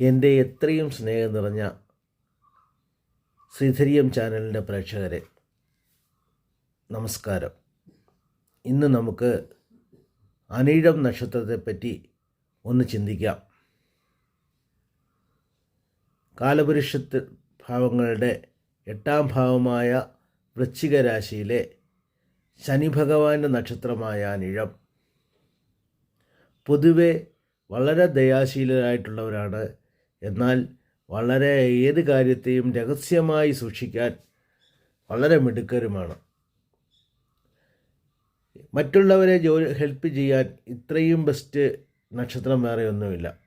എന്റെ എത്രയും സ്നേഹം നിറഞ്ഞ ശ്രീധരിയം ചാനലിന്റെ പ്രേക്ഷകരെ നമസ്കാരം. ഇന്ന് നമുക്ക് അനീഴം നക്ഷത്രത്തെപ്പറ്റി ഒന്ന് ചിന്തിക്കാം. കാലപുരുഷത്ത് ഭാവങ്ങളുടെ എട്ടാം ഭാവമായ വൃശ്ചിക രാശിയിലെ ശനി ഭഗവാന്റെ നക്ഷത്രമായ അനിഴം പൊതുവെ വളരെ ദയാശീലരായിട്ടുള്ളവരാണ് എന്നാൽ വളരെ ഏത് കാര്യത്തെയും രഹസ്യമായി സൂക്ഷിക്കാൻ വളരെ മിടുക്കരുമാണ്. മറ്റുള്ളവരെ ജോലി ഹെൽപ്പ് ചെയ്യാൻ ഇത്രയും ബെസ്റ്റ് നക്ഷത്രം വേറെ ഒന്നുമില്ല.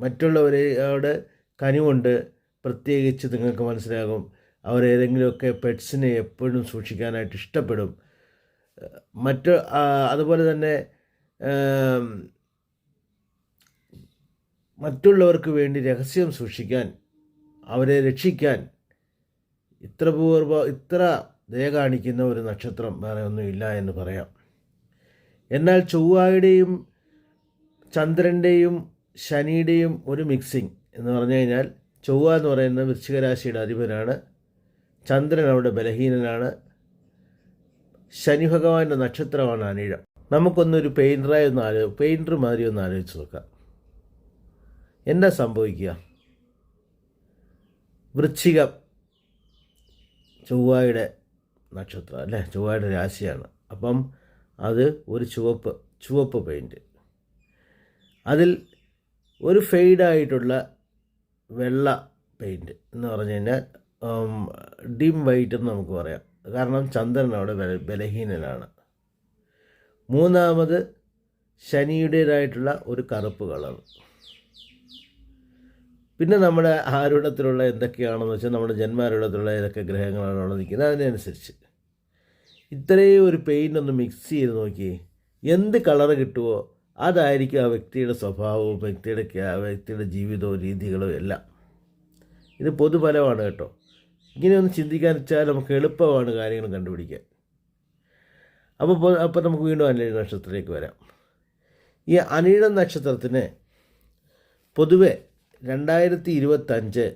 മറ്റുള്ളവരോട് കനിവുണ്ട് പ്രത്യേകിച്ച് നിങ്ങൾക്ക് മനസ്സിലാകും അവരേതെങ്കിലുമൊക്കെ പെറ്റ്സിനെ എപ്പോഴും സൂക്ഷിക്കാനായിട്ട് ഇഷ്ടപ്പെടും. മറ്റ് അതുപോലെ തന്നെ മറ്റുള്ളവർക്ക് വേണ്ടി രഹസ്യം സൂക്ഷിക്കാൻ അവരെ രക്ഷിക്കാൻ ഇത്ര പൂർവ ഇത്ര ദയ കാണിക്കുന്ന ഒരു നക്ഷത്രം വേറെ ഒന്നുമില്ല എന്ന് പറയാം. എന്നാൽ ചൊവ്വായുടെയും ചന്ദ്രന്റെയും ശനിയുടെയും ഒരു മിക്സിംഗ് എന്ന് പറഞ്ഞു കഴിഞ്ഞാൽ ചൊവ്വ എന്ന് പറയുന്ന വൃശ്ചികരാശിയുടെ അധിപനാണ്. ചന്ദ്രൻ അവിടെ ബലഹീനനാണ്. ശനി ഭഗവാന്റെ നക്ഷത്രമാണ് അനിഴം. നമുക്കൊന്നൊരു പെയിന്ററായി ഒന്ന് ആലോ പെയിന്റർ മാതിരി ഒന്ന് ആലോചിച്ച് നോക്കാം. എന്താ സംഭവിക്കുക? വൃശ്ചികം ചൊവ്വായുടെ നക്ഷത്രം അല്ലേ? ചൊവ്വായുടെ രാശിയാണ്. അപ്പം അത് ഒരു ചുവപ്പ് ചുവപ്പ് പെയിന്റ് അതിൽ ഒരു ഫെയ്ഡായിട്ടുള്ള വെള്ള പെയിന്റ് എന്ന് പറഞ്ഞു കഴിഞ്ഞാൽ ഡിം വൈറ്റ് എന്ന് നമുക്ക് പറയാം. കാരണം ചന്ദ്രൻ അവിടെ ബല ബലഹീനനാണ്. മൂന്നാമത് ശനിയുടേതായിട്ടുള്ള ഒരു കറുപ്പ് കളർ പിന്നെ നമ്മുടെ ആരുടത്തിലുള്ള എന്തൊക്കെയാണെന്ന് വെച്ചാൽ നമ്മുടെ ജന്മാരുടത്തിലുള്ള ഏതൊക്കെ ഗ്രഹങ്ങളാണ് അവിടെ നിൽക്കുന്നത്? അതിനനുസരിച്ച്. ഇത്രയും ഒരു പെയിന്റ് ഒന്ന് മിക്സ് ചെയ്ത് നോക്കി. എന്ത് കളറ് കിട്ടുമോ അതായിരിക്കും ആ വ്യക്തിയുടെ സ്വഭാവവും വ്യക്തിയുടെ വ്യക്തിയുടെ ജീവിതവും രീതികളും എല്ലാം. ഇത് പൊതുഫലമാണ് കേട്ടോ. ഇങ്ങനെയൊന്ന് ചിന്തിക്കാൻ വെച്ചാൽ നമുക്ക് എളുപ്പമാണ് കാര്യങ്ങൾ കണ്ടുപിടിക്കാൻ. അപ്പോൾ അപ്പോൾ നമുക്ക് വീണ്ടും അനിഴ നക്ഷത്രത്തിലേക്ക് വരാം. ഈ അനിഴ നക്ഷത്രത്തിന് പൊതുവെ രണ്ടായിരത്തി ഇരുപത്തഞ്ച്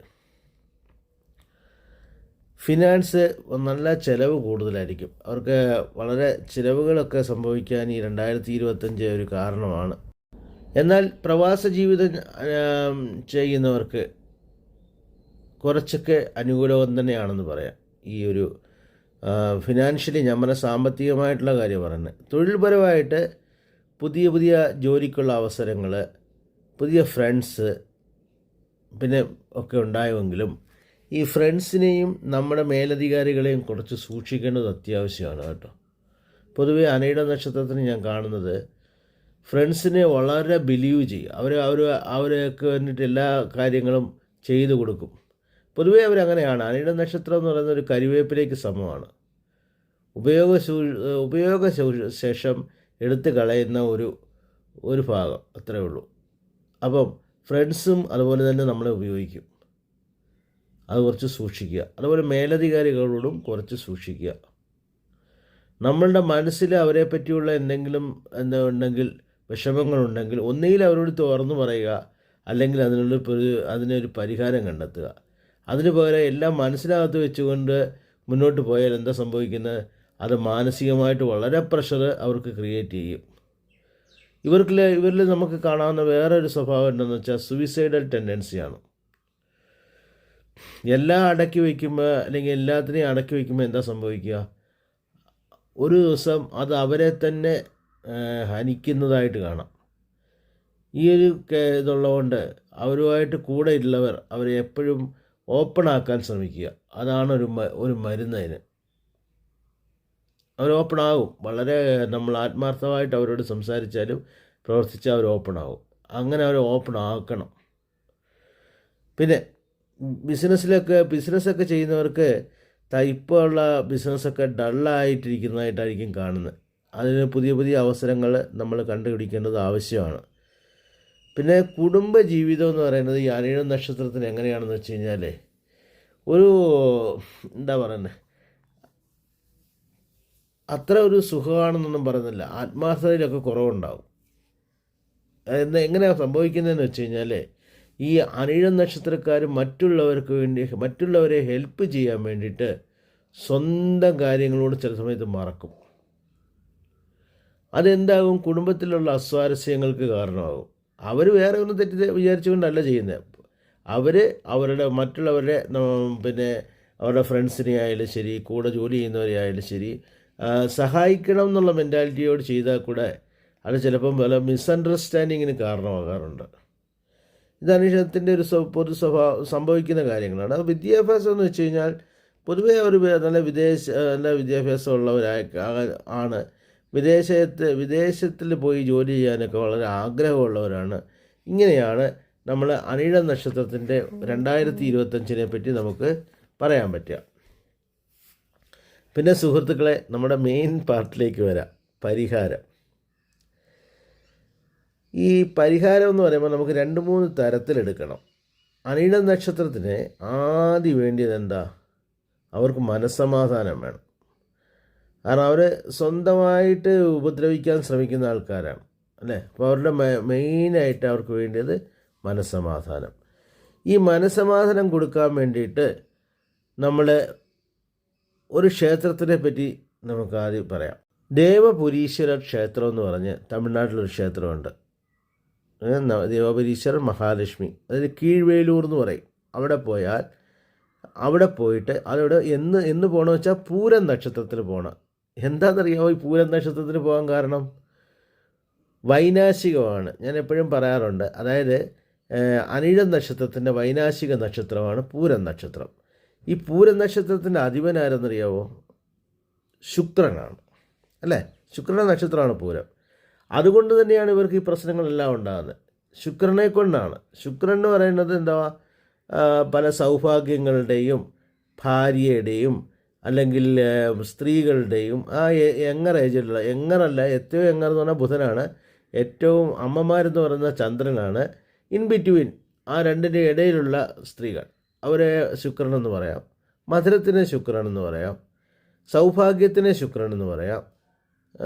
ഫിനാൻസ് നല്ല ചിലവ് കൂടുതലായിരിക്കും. അവർക്ക് വളരെ ചിലവുകളൊക്കെ സംഭവിക്കാൻ ഈ രണ്ടായിരത്തി ഇരുപത്തഞ്ച് ഒരു കാരണമാണ്. എന്നാൽ പ്രവാസ ജീവിതം ചെയ്യുന്നവർക്ക് കുറച്ചൊക്കെ അനുകൂലവും തന്നെയാണെന്ന് പറയാം. ഈ ഒരു ഫിനാൻഷ്യലി നമ്മുടെ സാമ്പത്തികമായിട്ടുള്ള കാര്യം പറയുന്നത്. തൊഴിൽപരമായിട്ട് പുതിയ പുതിയ ജോലിക്കുള്ള അവസരങ്ങൾ പുതിയ ഫ്രണ്ട്സ് പിന്നെ ഒക്കെ ഉണ്ടായുമെങ്കിലും ഈ ഫ്രണ്ട്സിനെയും നമ്മുടെ മേലധികാരികളെയും കുറച്ച് സൂക്ഷിക്കേണ്ടത് അത്യാവശ്യമാണ് കേട്ടോ. പൊതുവേ അനയുടെ നക്ഷത്രത്തിന് ഞാൻ കാണുന്നത് ഫ്രണ്ട്സിനെ വളരെ ബിലീവ് ചെയ്യും. അവർ അവർ അവരൊക്കെ വേണ്ടിയിട്ട് എല്ലാ കാര്യങ്ങളും ചെയ്തു കൊടുക്കും. പൊതുവേ അവരങ്ങനെയാണ് അനയുടെ നക്ഷത്രം എന്ന് പറയുന്ന ഒരു കരിവേപ്പിലേക്ക് സമമാണ്. ഉപയോഗ ഉപയോഗ ശേഷം എടുത്ത് കളയുന്ന ഒരു ഒരു ഭാഗം. അത്രയേ ഉള്ളൂ. അപ്പം ഫ്രണ്ട്സും അതുപോലെ തന്നെ നമ്മളെ ഉപയോഗിക്കും. അത് കുറച്ച് സൂക്ഷിക്കുക. അതുപോലെ മേലധികാരികളോടും കുറച്ച് സൂക്ഷിക്കുക. നമ്മളുടെ മനസ്സിൽ അവരെ പറ്റിയുള്ള എന്തെങ്കിലും എന്താ ഉണ്ടെങ്കിൽ വിഷമങ്ങളുണ്ടെങ്കിൽ ഒന്നുകിൽ അവരോട് തുറന്നു പറയുക അല്ലെങ്കിൽ അതിനുള്ള അതിനൊരു പരിഹാരം കണ്ടെത്തുക. അതിന് പകരം എല്ലാം മനസ്സിനകത്ത് വെച്ചുകൊണ്ട് മുന്നോട്ട് പോയാൽ എന്താ സംഭവിക്കുന്നത്? അത് മാനസികമായിട്ട് വളരെ പ്രഷർ അവർക്ക് ക്രിയേറ്റ് ചെയ്യും. ഇവർക്കിൽ ഇവരിൽ നമുക്ക് കാണാവുന്ന വേറെ ഒരു സ്വഭാവം എന്താണെന്ന് വെച്ചാൽ സൂയിസൈഡൽ ടെൻഡൻസിയാണ് എല്ലാം അടക്കി വയ്ക്കുമ്പോൾ അല്ലെങ്കിൽ എല്ലാത്തിനെയും അടക്കി വയ്ക്കുമ്പോൾ എന്താ സംഭവിക്കുക? ഒരു ദിവസം അത് അവരെ തന്നെ ഹനിക്കുന്നതായിട്ട് കാണാം. ഈ ഒരു ഇതുള്ളതുകൊണ്ട് അവരുമായിട്ട് കൂടെ ഉള്ളവർ അവരെ എപ്പോഴും ഓപ്പൺ ആക്കാൻ ശ്രമിക്കുക. അതാണ് ഒരു ഒരു മരുന്നതിന് അവർ ഓപ്പൺ ആവും വളരെ നമ്മൾ ആത്മാർത്ഥമായിട്ട് അവരോട് സംസാരിച്ചാലും പ്രവർത്തിച്ചാൽ അവർ ഓപ്പൺ ആവും അങ്ങനെ അവർ ഓപ്പൺ ആക്കണം. പിന്നെ ബിസിനസ്സിലൊക്കെ ബിസിനസ്സൊക്കെ ചെയ്യുന്നവർക്ക് ത- ഇപ്പോൾ ഉള്ള ബിസിനസ്സൊക്കെ ഡള്ളായിട്ടിരിക്കുന്നതായിട്ടായിരിക്കും കാണുന്നത്. അതിന് പുതിയ പുതിയ അവസരങ്ങൾ നമ്മൾ കണ്ടുപിടിക്കേണ്ടത് ആവശ്യമാണ്. പിന്നെ കുടുംബ ജീവിതം എന്ന് പറയുന്നത് ഈ അനിഴ നക്ഷത്രത്തിന് എങ്ങനെയാണെന്ന് വെച്ച് കഴിഞ്ഞാൽ ഒരു എന്താ പറയുന്നത് അത്ര ഒരു സുഖമാണെന്നൊന്നും പറയുന്നില്ല. ആത്മാർത്ഥതയിലൊക്കെ കുറവുണ്ടാവും. എന്ന് എങ്ങനെയാണ് സംഭവിക്കുന്നതെന്ന് വെച്ച് കഴിഞ്ഞാൽ ഈ അനിഴം നക്ഷത്രക്കാർ മറ്റുള്ളവർക്ക് വേണ്ടി മറ്റുള്ളവരെ ഹെൽപ്പ് ചെയ്യാൻ വേണ്ടിയിട്ട് സ്വന്തം കാര്യങ്ങളോട് ചില സമയത്ത് മറക്കും. അതെന്താകും കുടുംബത്തിലുള്ള അസ്വാരസ്യങ്ങൾക്ക് കാരണമാകും. അവർ വേറെ ഒന്നും തെറ്റി വിചാരിച്ചുകൊണ്ടല്ല ചെയ്യുന്നത് അവർ അവരുടെ മറ്റുള്ളവരുടെ പിന്നെ അവരുടെ ഫ്രണ്ട്സിനെ ആയാലും ശരി കൂടെ ജോലി ചെയ്യുന്നവരെ ആയാലും ശരി സഹായിക്കണം എന്നുള്ള മെന്റാലിറ്റിയോട് ചെയ്താൽ കൂടെ അത് ചിലപ്പം പല മിസ്അണ്ടർസ്റ്റാൻഡിങ്ങിന് കാരണമാകാറുണ്ട്. ഇത് അന്വേഷണത്തിന്റെ ഒരു പൊതു സ്വഭാവ സംഭവിക്കുന്ന കാര്യങ്ങളാണ്. വിദ്യാഭ്യാസം എന്ന് വെച്ച് കഴിഞ്ഞാൽ പൊതുവേ ഒരു നല്ല വിദേശ നല്ല വിദ്യാഭ്യാസമുള്ളവരായ ആ- ആണ്. വിദേശത്ത് വിദേശത്തിൽ പോയി ജോലി ചെയ്യാനൊക്കെ വളരെ ആഗ്രഹമുള്ളവരാണ്. ഇങ്ങനെയാണ് നമ്മൾ അനിഴ നക്ഷത്രത്തിന്റെ രണ്ടായിരത്തി ഇരുപത്തഞ്ചിനെ പറ്റി നമുക്ക് പറയാൻ പറ്റുക. പിന്നെ സുഹൃത്തുക്കളെ നമ്മുടെ മെയിൻ പാർട്ടിലേക്ക് വരാം. പരിഹാരം. ഈ പരിഹാരം എന്ന് പറയുമ്പോൾ നമുക്ക് രണ്ട് മൂന്ന് തരത്തിലെടുക്കണം. അനിഴ നക്ഷത്രത്തിന് ആദ്യം വേണ്ടിയത് എന്താ? അവർക്ക് മനസ്സമാധാനം വേണം. കാരണം അവർ സ്വന്തമായിട്ട് ഉപദ്രവിക്കാൻ ശ്രമിക്കുന്ന ആൾക്കാരാണ്. അല്ലേ? അപ്പോൾ അവരുടെ മെയിനായിട്ട് അവർക്ക് വേണ്ടിയത് മനസ്സമാധാനം. ഈ മനസ്സമാധാനം കൊടുക്കാൻ വേണ്ടിയിട്ട് നമ്മൾ ഒരു ക്ഷേത്രത്തിനെ പറ്റി നമുക്ക് ആദ്യം പറയാം. ദേവപുരീശ്വര ക്ഷേത്രം എന്ന് പറഞ്ഞ് തമിഴ്നാട്ടിലൊരു ക്ഷേത്രമുണ്ട്. ദേവപുരീശ്വരൻ മഹാലക്ഷ്മി. അതായത് കീഴ്വേലൂർ എന്ന് പറയും. അവിടെ പോയാൽ അവിടെ പോയിട്ട് അതവിടെ എന്ന് എന്ന് പോകണമെന്ന് വെച്ചാൽ പൂരം നക്ഷത്രത്തിൽ പോകണം എന്താണെന്നറിയാമോ ഈ പൂരം നക്ഷത്രത്തിന് പോകാൻ കാരണം? വൈനാശികമാണ്. ഞാൻ എപ്പോഴും പറയാറുണ്ട്. അതായത് അനിഴം നക്ഷത്രത്തിന്റെ വൈനാശിക നക്ഷത്രമാണ് പൂരം നക്ഷത്രം. ഈ പൂരനക്ഷത്രത്തിന്റെ അധിപനാരെന്നറിയാവോ? ശുക്രനാണ്. അല്ലേ? ശുക്രന്റെ നക്ഷത്രമാണ് പൂരം. അതുകൊണ്ട് തന്നെയാണ് ഇവർക്ക് ഈ പ്രശ്നങ്ങളെല്ലാം ഉണ്ടാകുന്നത്. ശുക്രനെ കൊണ്ടാണ്. ശുക്രൻ എന്ന് പറയുന്നത് എന്താ? പല സൗഭാഗ്യങ്ങളുടെയും ഭാര്യയുടെയും അല്ലെങ്കിൽ സ്ത്രീകളുടെയും ആ എങ്ങർ ഏജിലുള്ള എങ്ങറല്ല ഏറ്റവും എങ്ങർ എന്ന് പറഞ്ഞാൽ ബുധനാണ്. ഏറ്റവും അമ്മമാരെന്ന് പറയുന്ന ചന്ദ്രനാണ്. ഇൻ ബിറ്റ്വീൻ ആ രണ്ടിന്റെ ഇടയിലുള്ള സ്ത്രീകൾ. അവരെ ശുക്രൻ എന്ന് പറയാം. മധുരത്തിന് ശുക്രൻ എന്ന് പറയാം. സൗഭാഗ്യത്തിന് ശുക്രൻ എന്ന് പറയാം.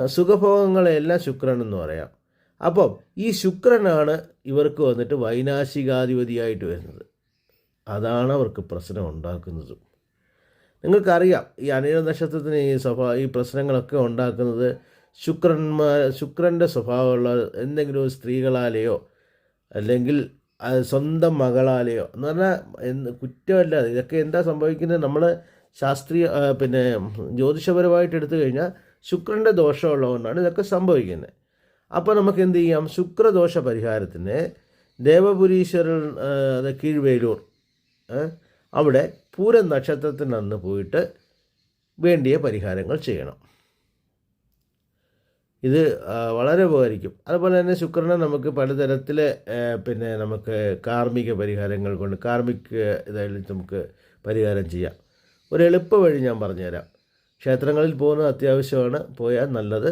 സുഖഭോഗങ്ങളെല്ലാം ശുക്രൻ എന്ന് പറയാം. അപ്പം ഈ ശുക്രനാണ് ഇവർക്ക് വന്നിട്ട് വൈനാശികാധിപതിയായിട്ട് വരുന്നത്. അതാണ് അവർക്ക് പ്രശ്നം ഉണ്ടാക്കുന്നത്. നിങ്ങൾക്കറിയാം ഈ അനിഴ നക്ഷത്രത്തിന് ഈ സ്വഭാ ഈ പ്രശ്നങ്ങളൊക്കെ ഉണ്ടാക്കുന്നത് ശുക്രന്മാർ ശുക്രന്റെ സ്വഭാവമുള്ള എന്തെങ്കിലും സ്ത്രീകളാലെയോ അല്ലെങ്കിൽ സ്വന്തം മകളാലെയോ എന്ന് പറഞ്ഞാൽ കുറ്റമല്ല ഇതൊക്കെ എന്താ സംഭവിക്കുന്നത്? നമ്മൾ ശാസ്ത്രീയ പിന്നെ ജ്യോതിഷപരമായിട്ട് എടുത്തു കഴിഞ്ഞാൽ ശുക്രന്റെ ദോഷമുള്ളതുകൊണ്ടാണ് ഇതൊക്കെ സംഭവിക്കുന്നത്. അപ്പോൾ നമുക്ക് എന്ത് ചെയ്യാം? ശുക്രദോഷ പരിഹാരത്തിന് ദേവപുരീശ്വരൻ അത് കീഴ്വേലൂർ അവിടെ പൂരം നക്ഷത്രത്തിനന്ന് പോയിട്ട് വേണ്ടിയ പരിഹാരങ്ങൾ ചെയ്യണം. ഇത് വളരെ ഉപകരിക്കും. അതുപോലെ തന്നെ ശുക്രനെ നമുക്ക് പലതരത്തിൽ പിന്നെ നമുക്ക് കാർമ്മിക പരിഹാരങ്ങൾ കൊണ്ട് കാർമ്മിക ഇതായി നമുക്ക് പരിഹാരം ചെയ്യാം. ഒരു എളുപ്പ വഴി ഞാൻ പറഞ്ഞുതരാം. ക്ഷേത്രങ്ങളിൽ പോകുന്നത് അത്യാവശ്യമാണ് പോയാൽ നല്ലത്.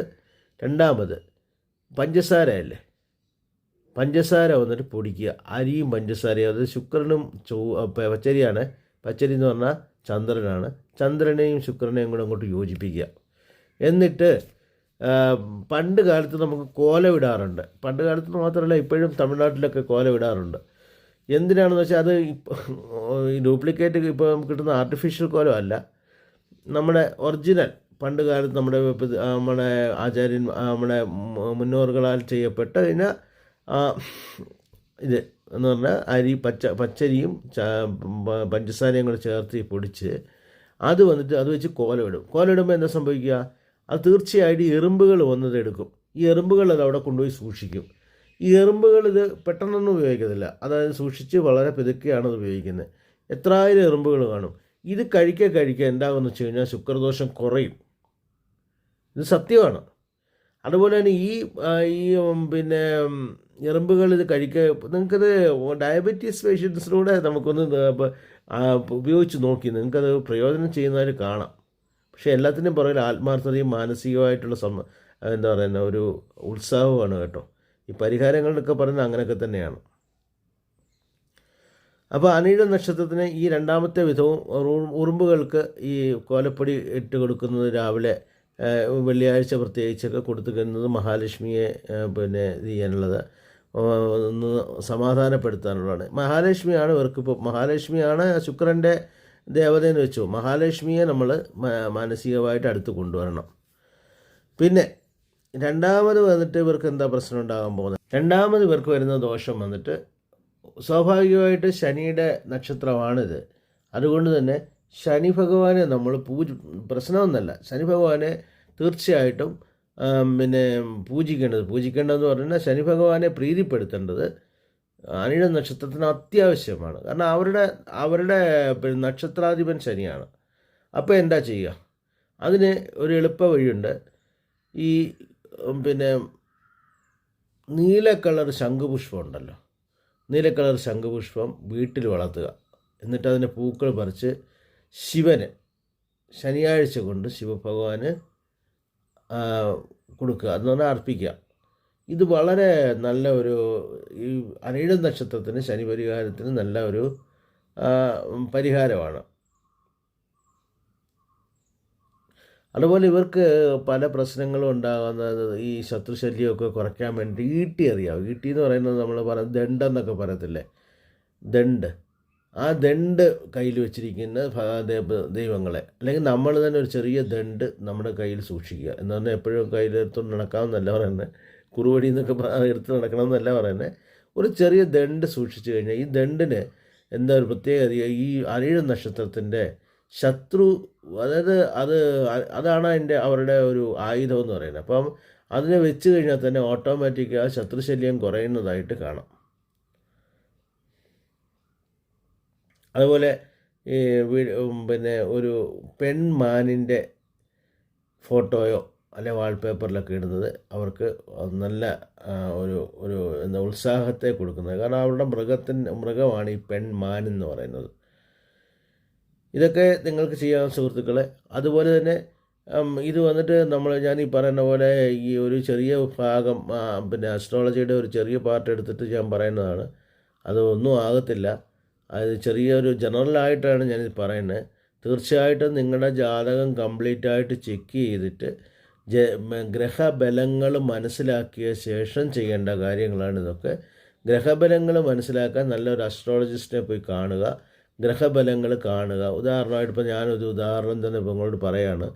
രണ്ടാമത് പഞ്ചസാരയല്ലേ? പഞ്ചസാര വന്നിട്ട് പൊടിക്കുക. അരിയും പഞ്ചസാരയും അത് ശുക്രനും ചൊവ്വ പച്ചരിയാണ്. പച്ചരി എന്ന് പറഞ്ഞാൽ ചന്ദ്രനാണ്. ചന്ദ്രനെയും ശുക്രനെയും കൂടെ അങ്ങോട്ട് യോജിപ്പിക്കുക. എന്നിട്ട് പണ്ട് കാലത്ത് നമുക്ക് കോല വിടാറുണ്ട്. പണ്ട് കാലത്ത് മാത്രമല്ല ഇപ്പോഴും തമിഴ്നാട്ടിലൊക്കെ കോല വിടാറുണ്ട്. എന്തിനാണെന്ന് വെച്ചാൽ അത് ഡ്യൂപ്ലിക്കേറ്റ് ഇപ്പോൾ കിട്ടുന്ന ആർട്ടിഫിഷ്യൽ കോലം അല്ല. നമ്മുടെ ഒറിജിനൽ പണ്ട് കാലത്ത് നമ്മുടെ നമ്മുടെ ആചാര്യൻ നമ്മുടെ മുന്നോറുകളാൽ ചെയ്യപ്പെട്ട പിന്നെ ഇത് എന്ന് പറഞ്ഞാൽ അരി പച്ച പച്ചരിയും പഞ്ചസാരയും കൂടെ ചേർത്ത് പൊടിച്ച് അത് വന്നിട്ട് അത് വെച്ച് കോലമിടും കോലമിടുമ്പോൾ എന്താ സംഭവിക്കുക? അത് തീർച്ചയായിട്ടും എറുമ്പുകൾ വന്നത് എടുക്കും. ഈ എറുമ്പുകൾ അത് അവിടെ കൊണ്ടുപോയി സൂക്ഷിക്കും. ഈ എറുമ്പുകൾ ഇത് പെട്ടെന്നൊന്നും ഉപയോഗിക്കത്തില്ല. അതായത് സൂക്ഷിച്ച് വളരെ പെതുക്കെയാണ് അത് ഉപയോഗിക്കുന്നത്. എത്രായിരം എറുമ്പുകൾ കാണും. ഇത് കഴിക്കുക കഴിക്കുക എന്താകുമെന്ന് വെച്ച് കഴിഞ്ഞാൽ ശുക്രദോഷം കുറയും. ഇത് സത്യമാണ്. അതുപോലെ തന്നെ ഈ ഈ പിന്നെ എറുമ്പുകൾ ഇത് കഴിക്കുക നിങ്ങൾക്കത് ഡയബറ്റീസ് പേഷ്യൻസിലൂടെ നമുക്കൊന്ന് ഉപയോഗിച്ച് നോക്കി. നിങ്ങൾക്കത് പ്രയോജനം ചെയ്യുന്നവർ കാണാം. പക്ഷേ എല്ലാത്തിനും പുറകിൽ ആത്മാർത്ഥതയും മാനസികമായിട്ടുള്ള സമ എന്താ പറയുന്ന ഒരു ഉത്സാഹമാണ് കേട്ടോ. ഈ പരിഹാരങ്ങളൊക്കെ പറയുന്നത് അങ്ങനെയൊക്കെ തന്നെയാണ്. അപ്പോൾ അനിഴ നക്ഷത്രത്തിന് ഈ രണ്ടാമത്തെ വിധവും ഉറുമ്പുകൾക്ക് ഈ കോലപ്പൊടി ഇട്ട് കൊടുക്കുന്നത് രാവിലെ വെള്ളിയാഴ്ച പ്രത്യേകിച്ചൊക്കെ കൊടുത്തു കഴിയുന്നത് മഹാലക്ഷ്മിയെ പിന്നെ ഇത് ചെയ്യാനുള്ളത്. ഒന്ന് സമാധാനപ്പെടുത്താനുള്ളതാണ്. മഹാലക്ഷ്മിയാണ് ഇവർക്കിപ്പോൾ മഹാലക്ഷ്മിയാണ് ശുക്രന്റെ ദേവതയെന്ന് വെച്ചു. മഹാലക്ഷ്മിയെ നമ്മൾ മാനസികമായിട്ട് അടുത്ത് കൊണ്ടുവരണം. പിന്നെ രണ്ടാമത് വന്നിട്ട് ഇവർക്ക് എന്താ പ്രശ്നം ഉണ്ടാകാൻ പോകുന്നത്? രണ്ടാമത് ഇവർക്ക് വരുന്ന ദോഷം വന്നിട്ട് സ്വാഭാവികമായിട്ട് ശനിയുടെ നക്ഷത്രമാണിത്. അതുകൊണ്ട് തന്നെ ശനി ഭഗവാനെ നമ്മൾ പൂജ പ്രശ്നമൊന്നല്ല. ശനി ഭഗവാനെ തീർച്ചയായിട്ടും പിന്നെ പൂജിക്കേണ്ടത് പൂജിക്കേണ്ടതെന്ന് പറഞ്ഞാൽ ശനി ഭഗവാനെ പ്രീതിപ്പെടുത്തേണ്ടത് അനിഴ നക്ഷത്രത്തിന് അത്യാവശ്യമാണ്. കാരണം അവരുടെ അവരുടെ നക്ഷത്രാധിപൻ ശനിയാണ്. അപ്പോൾ എന്താ ചെയ്യുക? അതിന് ഒരു എളുപ്പ വഴിയുണ്ട്. ഈ പിന്നെ നീല കളർ ശംഖുപുഷ്പം ഉണ്ടല്ലോ. നീല കളർ ശംഖുപുഷ്പം വീട്ടിൽ വളർത്തുക. എന്നിട്ട് അതിന്റെ പൂക്കൾ പറിച്ച് ശിവന് ശനിയാഴ്ച കൊണ്ട് ശിവഭഗവാന് കൊടുക്കുക. എന്ന് പറഞ്ഞാൽ അർപ്പിക്കുക. ഇത് വളരെ നല്ല ഒരു ഈ അനിഴ നക്ഷത്രത്തിന് ശനി പരിഹാരത്തിന് നല്ല ഒരു പരിഹാരമാണ്. അതുപോലെ ഇവർക്ക് പല പ്രശ്നങ്ങളും ഉണ്ടാകുന്നത് ഈ ശത്രുശല്യമൊക്കെ കുറയ്ക്കാൻ വേണ്ടി ഈട്ടി അറിയാം ഈട്ടി എന്ന് പറയുന്നത് നമ്മൾ പറയുന്നത് ദണ്ടെന്നൊക്കെ പറയത്തില്ലേ? ദണ്ട് ആ ദണ്ട് കയ്യിൽ വെച്ചിരിക്കുന്ന ദൈവങ്ങളെ. അല്ലെങ്കിൽ നമ്മൾ തന്നെ ഒരു ചെറിയ ദണ്ട് നമ്മുടെ കയ്യിൽ സൂക്ഷിക്കുക. എന്ന് പറഞ്ഞാൽ എപ്പോഴും കയ്യിലെടുത്തുകൊണ്ട് നടക്കാമെന്നല്ല പറയുന്നത്. കുറുവടി എന്നൊക്കെ എടുത്ത് നടക്കണമെന്നല്ല പറയുന്നത് ഒരു ചെറിയ ദണ്ട് സൂക്ഷിച്ചു കഴിഞ്ഞാൽ ഈ ദണ്ടിന് എന്താ ഒരു പ്രത്യേകത? ഈ അരിഴ നക്ഷത്രത്തിന്റെ ശത്രു അതായത് അത് അതാണ് അതിന്റെ അവരുടെ ഒരു ആയുധം എന്ന് പറയുന്നത്. അപ്പം അതിനെ വെച്ച് കഴിഞ്ഞാൽ തന്നെ ഓട്ടോമാറ്റിക് ആ ശത്രുശല്യം കുറയുന്നതായിട്ട് കാണാം. അതുപോലെ ഈ പിന്നെ ഒരു പെൺമാനിന്റെ ഫോട്ടോയോ അല്ലെ വാൾപേപ്പറിലൊക്കെ ഇടുന്നത് അവർക്ക് നല്ല ഒരു ഒരു എന്താ ഉത്സാഹത്തെ കൊടുക്കുന്നത്. കാരണം അവരുടെ മൃഗത്തിന്റെ മൃഗമാണ് ഈ പെൺമാൻ എന്ന് പറയുന്നത്. ഇതൊക്കെ നിങ്ങൾക്ക് ചെയ്യാം സുഹൃത്തുക്കളെ. അതുപോലെ തന്നെ ഇത് വന്നിട്ട് നമ്മൾ ഞാൻ ഈ പറയുന്ന പോലെ ഈ ഒരു ചെറിയ ഭാഗം പിന്നെ അസ്ട്രോളജിയുടെ ഒരു ചെറിയ പാർട്ട് എടുത്തിട്ട് ഞാൻ പറയുന്നതാണ്. അത് ഒന്നും ആകത്തില്ല. അത് ചെറിയൊരു ജനറലായിട്ടാണ് ഞാനിത് പറയുന്നത്. തീർച്ചയായിട്ടും നിങ്ങളുടെ ജാതകം കംപ്ലീറ്റ് ആയിട്ട് ചെക്ക് ചെയ്തിട്ട് ജ ഗ്രഹബലങ്ങൾ മനസ്സിലാക്കിയ ശേഷം ചെയ്യേണ്ട കാര്യങ്ങളാണ് ഇതൊക്കെ. ഗ്രഹബലങ്ങൾ മനസ്സിലാക്കാൻ നല്ലൊരു അസ്ട്രോളജിസ്റ്റിനെ പോയി കാണുക ഗ്രഹബലങ്ങൾ കാണുക. ഉദാഹരണമായിട്ട് ഇപ്പോൾ ഞാനൊരു ഉദാഹരണം തന്നെ ഇപ്പോൾ നിങ്ങളോട് പറയാണ്.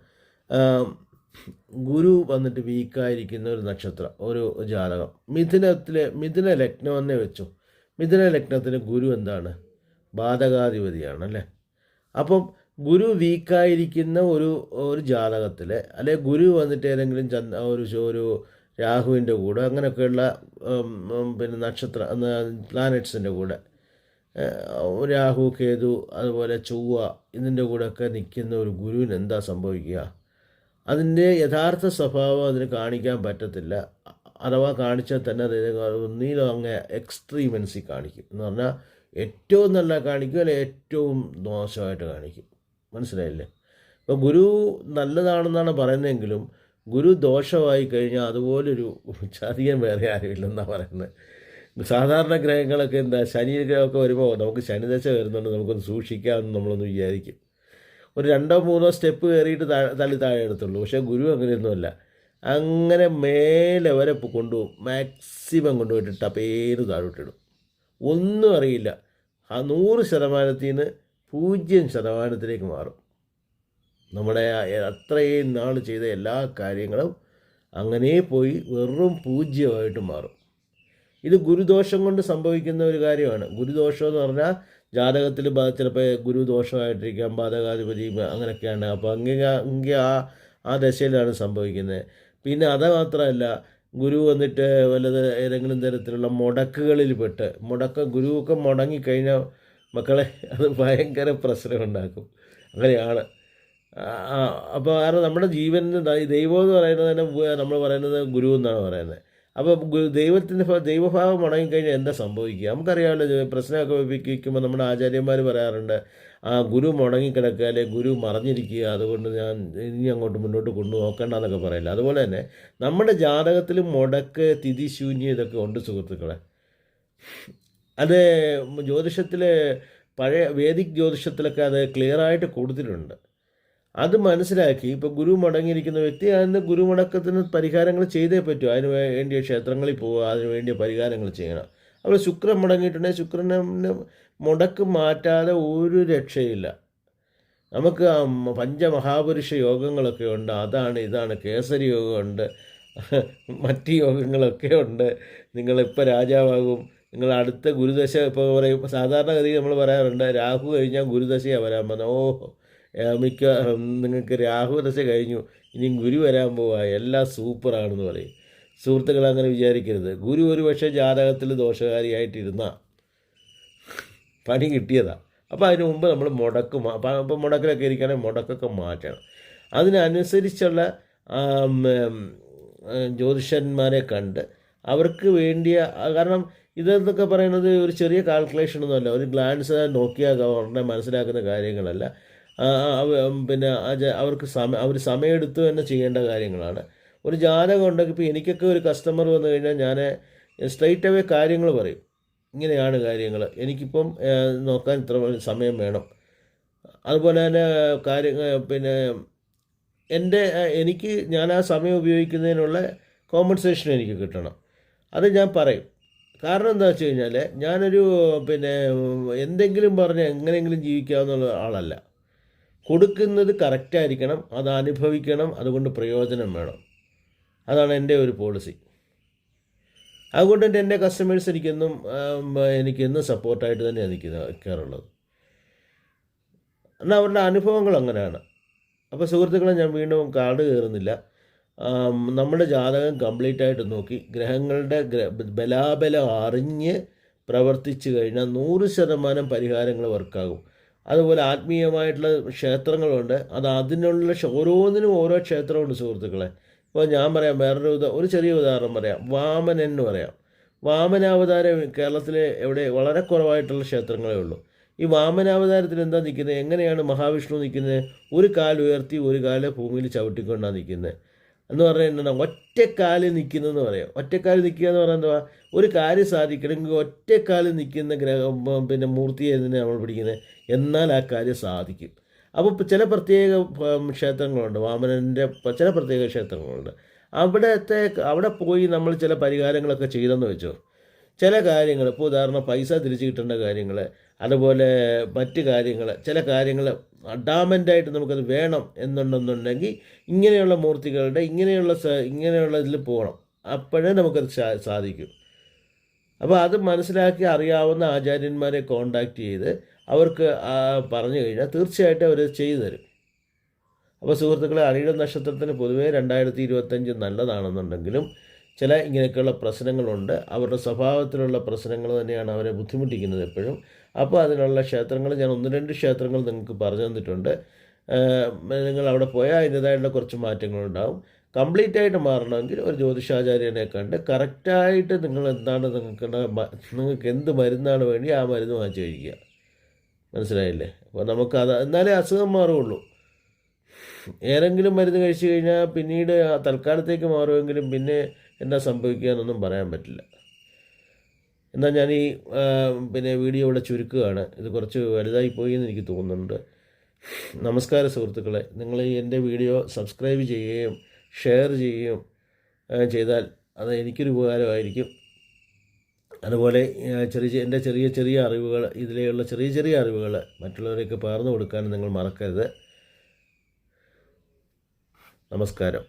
ഗുരു വന്നിട്ട് വീക്കായിരിക്കുന്ന ഒരു നക്ഷത്രം ഒരു ജാതകം. മിഥുനത്തിലെ മിഥുന ലഗ്നം എന്നേ വെച്ചു. മിഥുന ലഗ്നത്തിന് ഗുരു എന്താണ്? ബാധകാധിപതിയാണ് അല്ലേ? അപ്പം ഗുരു വീക്കായിരിക്കുന്ന ഒരു ഒരു ജാതകത്തിൽ അല്ലെ ഗുരു വന്നിട്ട് ഏതെങ്കിലും ചന്ദ് ഒരു ഒരു രാഹുവിന്റെ കൂടെ അങ്ങനെയൊക്കെയുള്ള പിന്നെ നക്ഷത്ര പ്ലാനറ്റ്സിന്റെ കൂടെ രാഹു കേതു അതുപോലെ ചൊവ്വ ഇതിന്റെ ഒക്കെ നിൽക്കുന്ന ഒരു ഗുരുവിന് എന്താ സംഭവിക്കുക? അതിന്റെ യഥാർത്ഥ സ്വഭാവം അതിന് കാണിക്കാൻ പറ്റത്തില്ല. അഥവാ കാണിച്ചാൽ തന്നെ അത് ഒന്നിലും അങ്ങ് എക്സ്ട്രീമൻസി കാണിക്കും. എന്ന് പറഞ്ഞാൽ ഏറ്റവും നല്ല കാണിക്കും അല്ലെ ഏറ്റവും മോശമായിട്ട് കാണിക്കും. മനസ്സിലായില്ലേ? ഇപ്പോൾ ഗുരു നല്ലതാണെന്നാണ് പറയുന്നതെങ്കിലും ഗുരു ദോഷമായി കഴിഞ്ഞാൽ അതുപോലൊരു ചതിയം വേറെ ആരുമില്ലെന്നാണ് പറയുന്നത്. സാധാരണ ഗ്രഹങ്ങളൊക്കെ എന്താ ശനി ഗ്രഹമൊക്കെ വരുമ്പോൾ നമുക്ക് ശനിദശ വരുന്നുണ്ട് നമുക്കൊന്ന് സൂക്ഷിക്കാമെന്ന് നമ്മളൊന്ന് വിചാരിക്കും. ഒരു രണ്ടോ മൂന്നോ സ്റ്റെപ്പ് കയറിയിട്ട് തള്ളി താഴെ എടുത്തുള്ളൂ. പക്ഷേ ഗുരു അങ്ങനെയൊന്നുമല്ല. അങ്ങനെ മേലെ വരെ കൊണ്ടുപോകും മാക്സിമം കൊണ്ടുപോയിട്ട് ടപ്പേന്ന് താഴോട്ടിടും. ഒന്നും അറിയില്ല. ആ നൂറ് ശതമാനത്തിൽ നിന്ന് പൂജ്യം ശതമാനത്തിലേക്ക് മാറും. നമ്മുടെ അത്രയും നാൾ ചെയ്ത എല്ലാ കാര്യങ്ങളും അങ്ങനെ പോയി വെറും പൂജ്യമായിട്ട് മാറും. ഇത് ഗുരുദോഷം കൊണ്ട് സംഭവിക്കുന്ന ഒരു കാര്യമാണ്. ഗുരുദോഷം എന്ന് പറഞ്ഞാൽ ജാതകത്തിൽ ചിലപ്പോൾ ഗുരുദോഷമായിട്ടിരിക്കാം ബാധകാധിപതി അങ്ങനെയൊക്കെയാണ്. അപ്പോൾ അങ്ങനെ അങ്ങനെ ആ ആ ദശയിലാണ് സംഭവിക്കുന്നത്. പിന്നെ അത് മാത്രമല്ല ഗുരു വന്നിട്ട് വല്ലത് ഏതെങ്കിലും തരത്തിലുള്ള മുടക്കുകളിൽ പെട്ട് മുടക്ക ഗുരുവൊക്കെ മുടങ്ങിക്കഴിഞ്ഞാൽ മക്കളെ അത് ഭയങ്കര പ്രശ്നമുണ്ടാക്കും അങ്ങനെയാണ്. അപ്പോൾ കാരണം നമ്മുടെ ജീവന് ദൈ- ദൈവം എന്ന് പറയുന്നത് തന്നെ നമ്മൾ പറയുന്നത് ഗുരു എന്നാണ് പറയുന്നത്. അപ്പോൾ ദൈവത്തിന്റെ ദൈവഭാവം മുടങ്ങിക്കഴിഞ്ഞാൽ എന്താ സംഭവിക്കുക? നമുക്കറിയാമല്ലോ പ്രശ്നമൊക്കെ വിപ്പിക്കുമ്പോൾ നമ്മുടെ ആചാര്യന്മാർ പറയാറുണ്ട് ആ ഗുരു മുടങ്ങിക്കിടക്കുക അല്ലെ ഗുരു മറിഞ്ഞിരിക്കുക അതുകൊണ്ട് ഞാൻ ഇനി അങ്ങോട്ട് മുന്നോട്ട് കൊണ്ടു നോക്കണ്ട എന്നൊക്കെ പറയില്ല. അതുപോലെ തന്നെ നമ്മുടെ ജാതകത്തിൽ മുടക്ക് തിഥി ശൂന്യം ഇതൊക്കെ ഉണ്ട് സുഹൃത്തുക്കളെ. അത് ജ്യോതിഷത്തിൽ പഴയ വേദിക് ജ്യോതിഷത്തിലൊക്കെ അത് ക്ലിയറായിട്ട് കൊടുത്തിട്ടുണ്ട്. അത് മനസ്സിലാക്കി ഇപ്പോൾ ഗുരു മടങ്ങിയിരിക്കുന്ന വ്യക്തി അതിന് ഗുരുമുടക്കത്തിന് പരിഹാരങ്ങൾ ചെയ്തേ പറ്റൂ. അതിന് വേണ്ടിയ ക്ഷേത്രങ്ങളിൽ പോവുക അതിന് വേണ്ടിയ പരിഹാരങ്ങൾ ചെയ്യണം. അപ്പോൾ ശുക്രൻ മുടങ്ങിയിട്ടുണ്ടെങ്കിൽ ശുക്രനെ മുടക്ക് മാറ്റാതെ ഒരു രക്ഷയില്ല. നമുക്ക് പഞ്ചമഹാപുരുഷ യോഗങ്ങളൊക്കെ ഉണ്ട്. അതാണ് ഇതാണ്. കേസരി യോഗമുണ്ട്. മറ്റ് യോഗങ്ങളൊക്കെ ഉണ്ട്. നിങ്ങളിപ്പോൾ രാജാവാകും. നിങ്ങൾ അടുത്ത ഗുരുദശ ഇപ്പോൾ പറയും സാധാരണഗതി നമ്മൾ പറയാറുണ്ട് രാഹു കഴിഞ്ഞാൽ ഗുരുദശയാണ് വരാൻ പോകുന്നത് ഓ മിക്ക നിങ്ങൾക്ക് രാഹു ദശ കഴിഞ്ഞു ഇനി ഗുരു വരാൻ പോവാ എല്ലാം സൂപ്പറാണെന്ന് പറയും. സുഹൃത്തുക്കൾ അങ്ങനെ വിചാരിക്കരുത്. ഗുരു ഒരു പക്ഷേ ജാതകത്തിൽ ദോഷകാരിയായിട്ടിരുന്ന. പണി കിട്ടിയതാണ് അപ്പോൾ അതിന് മുമ്പ് നമ്മൾ മുടക്ക് അപ്പം അപ്പം മുടക്കിലൊക്കെ ഇരിക്കുകയാണെങ്കിൽ മുടക്കൊക്കെ മാറ്റണം. അതിനനുസരിച്ചുള്ള ജ്യോതിഷന്മാരെ കണ്ട് അവർക്ക് വേണ്ടിയ കാരണം ഇതെന്നൊക്കെ പറയുന്നത്? ഒരു ചെറിയ കാൽക്കുലേഷൻ ഒന്നുമല്ല. ഒരു ഗ്ലാൻസ് നോക്കിയാൽ ഉടനെ മനസ്സിലാക്കുന്ന കാര്യങ്ങളല്ല. പിന്നെ അവർക്ക് സമയം അവർ സമയമെടുത്ത് തന്നെ ചെയ്യേണ്ട കാര്യങ്ങളാണ്. ഒരു ജാതകം ഉണ്ടെങ്കിൽ ഇപ്പോൾ എനിക്കൊക്കെ ഒരു കസ്റ്റമർ വന്നു കഴിഞ്ഞാൽ ഞാൻ സ്ട്രൈറ്റ് അവേ കാര്യങ്ങൾ പറയും. ഇങ്ങനെയാണ് കാര്യങ്ങൾ എനിക്കിപ്പം നോക്കാൻ ഇത്ര സമയം വേണം. അതുപോലെ തന്നെ കാര്യങ്ങൾ പിന്നെ എന്റെ എനിക്ക് ഞാൻ ആ സമയം ഉപയോഗിക്കുന്നതിനുള്ള കോമ്പൻസേഷൻ എനിക്ക് കിട്ടണം. അത് ഞാൻ പറയും. കാരണം എന്താ വെച്ച് കഴിഞ്ഞാൽ ഞാനൊരു പിന്നെ എന്തെങ്കിലും പറഞ്ഞ് എങ്ങനെയെങ്കിലും ജീവിക്കാവുന്ന ആളല്ല. കൊടുക്കുന്നത് കറക്റ്റായിരിക്കണം അത് അനുഭവിക്കണം അതുകൊണ്ട് പ്രയോജനം വേണം. അതാണ് എന്റെ ഒരു പോളിസി അതുകൊണ്ട് തന്നെ എന്റെ കസ്റ്റമേഴ്സ് എനിക്കെന്നും എനിക്കെന്നും സപ്പോർട്ടായിട്ട് തന്നെയാണ് നിൽക്കുന്നത് നിൽക്കാറുള്ളത്. എന്നാൽ അവരുടെ അനുഭവങ്ങൾ അങ്ങനെയാണ്. അപ്പോൾ സുഹൃത്തുക്കളെ ഞാൻ വീണ്ടും കാർഡ് കയറുന്നില്ല. നമ്മുടെ ജാതകം കംപ്ലീറ്റ് ആയിട്ട് നോക്കി. ഗ്രഹങ്ങളുടെ ഗ്ര ബലാബലം അറിഞ്ഞ് പ്രവർത്തിച്ചു കഴിഞ്ഞാൽ നൂറ് ശതമാനം പരിഹാരങ്ങൾ വർക്കാകും. അതുപോലെ ആത്മീയമായിട്ടുള്ള ക്ഷേത്രങ്ങളുണ്ട്. അത് അതിനുള്ള ഓരോന്നിനും ഓരോ ക്ഷേത്രമുണ്ട് സുഹൃത്തുക്കളെ. ഇപ്പോൾ ഞാൻ പറയാം വേറൊരു ഉദാ ഒരു ചെറിയ ഉദാഹരണം പറയാം. വാമനൻ എന്ന് പറയാം. വാമനാവതാരം കേരളത്തിലെ എവിടെ വളരെ കുറവായിട്ടുള്ള ക്ഷേത്രങ്ങളേ ഉള്ളൂ. ഈ വാമനാവതാരത്തിൽ എന്താ നിൽക്കുന്നത്? എങ്ങനെയാണ് മഹാവിഷ്ണു നിൽക്കുന്നത്? ഒരു കാൽ ഉയർത്തി ഒരു കാൽ ഭൂമിയിൽ ചവിട്ടിക്കൊണ്ടാണ് നിൽക്കുന്നത്. എന്ന് പറഞ്ഞാൽ എന്താണ്? ഒറ്റക്കാലിൽ നിൽക്കുന്നതെന്ന് പറയാം. ഒറ്റക്കാലിൽ നിൽക്കുക എന്ന് പറഞ്ഞാൽ എന്താ ഒരു കാര്യം സാധിക്കണമെങ്കിൽ ഒറ്റക്കാലിൽ നിൽക്കുന്ന ഗ്രഹം പിന്നെ മൂർത്തിയെ നമ്മൾ പിടിക്കുന്നത്? എന്നാൽ ആ കാര്യം സാധിക്കും. അപ്പോൾ ചില പ്രത്യേക ക്ഷേത്രങ്ങളുണ്ട്. വാമനന്റെ ചില പ്രത്യേക ക്ഷേത്രങ്ങളുണ്ട്. അവിടത്തെ അവിടെ പോയി നമ്മൾ ചില പരിഹാരങ്ങളൊക്കെ ചെയ്തെന്ന് വെച്ചോ? ചില കാര്യങ്ങൾ ഇപ്പോൾ ഉദാഹരണം പൈസ തിരിച്ചു കിട്ടേണ്ട കാര്യങ്ങൾ അതുപോലെ മറ്റ് കാര്യങ്ങൾ ചില കാര്യങ്ങൾ അഡാമന്റായിട്ട് നമുക്കത് വേണം എന്നുണ്ടെന്നുണ്ടെങ്കിൽ ഇങ്ങനെയുള്ള മൂർത്തികളുടെ ഇങ്ങനെയുള്ള ഇങ്ങനെയുള്ള ഇതിൽ പോകണം. അപ്പോഴേ നമുക്കത് സാധിക്കും. അപ്പോൾ അത് മനസ്സിലാക്കി അറിയാവുന്ന ആചാര്യന്മാരെ കോണ്ടാക്ട് ചെയ്ത് അവർക്ക് പറഞ്ഞു കഴിഞ്ഞാൽ തീർച്ചയായിട്ടും അവർ ചെയ്തു തരും. അപ്പോൾ സുഹൃത്തുക്കളെ അണിയുടെ നക്ഷത്രത്തിന് പൊതുവേ രണ്ടായിരത്തി ഇരുപത്തഞ്ച് നല്ലതാണെന്നുണ്ടെങ്കിലും ചില ഇങ്ങനെയൊക്കെയുള്ള പ്രശ്നങ്ങളുണ്ട്. അവരുടെ സ്വഭാവത്തിലുള്ള പ്രശ്നങ്ങൾ തന്നെയാണ് അവരെ ബുദ്ധിമുട്ടിക്കുന്നത് എപ്പോഴും. അപ്പോൾ അതിനുള്ള ക്ഷേത്രങ്ങൾ ഞാൻ ഒന്ന് രണ്ട് ക്ഷേത്രങ്ങൾ നിങ്ങൾക്ക് പറഞ്ഞു തന്നിട്ടുണ്ട്. നിങ്ങൾ അവിടെ പോയാൽ അതിന്റേതായിട്ടുള്ള കുറച്ച് മാറ്റങ്ങളുണ്ടാവും കംപ്ലീറ്റ് ആയിട്ട് മാറണമെങ്കിൽ ഒരു ജ്യോതിഷാചാര്യനെ കണ്ട് കറക്റ്റായിട്ട് നിങ്ങൾ എന്താണ് നിങ്ങൾക്ക് നിങ്ങൾക്ക് എന്ത് മരുന്നാണ് വേണ്ടി ആ മരുന്ന് വാങ്ങിച്ച് കഴിക്കുക. മനസ്സിലായില്ലേ? അപ്പോൾ നമുക്ക് അത് എന്നാലേ അസുഖം മാറുകയുള്ളൂ. ഏതെങ്കിലും മരുന്ന് കഴിച്ചു കഴിഞ്ഞാൽ പിന്നീട് തൽക്കാലത്തേക്ക് മാറുമെങ്കിലും പിന്നെ എന്താ സംഭവിക്കുക എന്നൊന്നും പറയാൻ പറ്റില്ല. എന്നാൽ ഞാൻ ഈ പിന്നെ വീഡിയോ ഇവിടെ ചുരുക്കുകയാണ്. ഇത് കുറച്ച് വലുതായി പോയി എന്ന് എനിക്ക് തോന്നുന്നുണ്ട്. നമസ്കാര സുഹൃത്തുക്കളെ നിങ്ങൾ എന്റെ വീഡിയോ സബ്സ്ക്രൈബ് ചെയ്യുകയും ഷെയർ ചെയ്യുകയും ചെയ്താൽ അത് എനിക്കൊരു ഉപകാരമായിരിക്കും. അതുപോലെ ചെറിയ എന്റെ ചെറിയ ചെറിയ അറിവുകൾ ഇതിലെയുള്ള ചെറിയ ചെറിയ അറിവുകൾ മറ്റുള്ളവരേക്ക് പകർന്നു കൊടുക്കാൻ നിങ്ങൾ മറക്കരുത്. നമസ്കാരം.